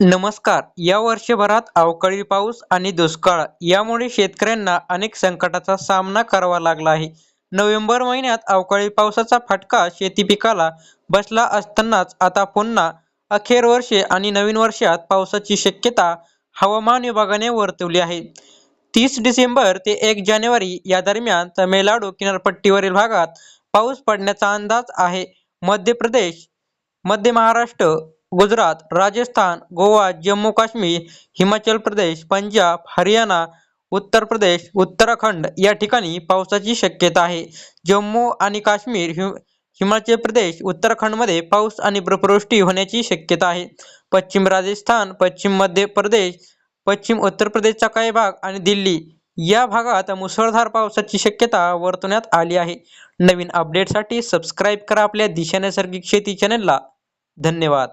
नमस्कार. या वर्षभरात अवकाळी पाऊस आणि दुष्काळ यामुळे शेतकऱ्यांना अनेक संकटाचा सामना करावा लागला आहे. नोव्हेंबर महिन्यात अवकाळी पावसाचा फटका शेती पिकाला बसला असतानाच आता पुन्हा अखेर वर्षे आणि नवीन वर्षात पावसाची शक्यता हवामान विभागाने वर्तवली आहे. तीस डिसेंबर ते एक जानेवारी या दरम्यान तमिळनाडू किनारपट्टीवरील भागात पाऊस पडण्याचा अंदाज आहे. मध्य प्रदेश मध्य महाराष्ट्र गुजरात राजस्थान गोवा जम्मू काश्मीर हिमाचल प्रदेश पंजाब हरियाणा उत्तर प्रदेश उत्तराखंड या ठिकाणी पावसाची शक्यता आहे. जम्मू आणि काश्मीर हिम हिमाचल प्रदेश उत्तराखंडमध्ये पाऊस आणि बर्फवृष्टी होण्याची शक्यता आहे. पश्चिम राजस्थान पश्चिम मध्य प्रदेश पश्चिम उत्तर प्रदेशचा काही भाग आणि दिल्ली या भागात मुसळधार पावसाची शक्यता वर्तवण्यात आली आहे. नवीन अपडेटसाठी सबस्क्राईब करा आपल्या दिशा नैसर्गिक शेती चॅनलला. धन्यवाद.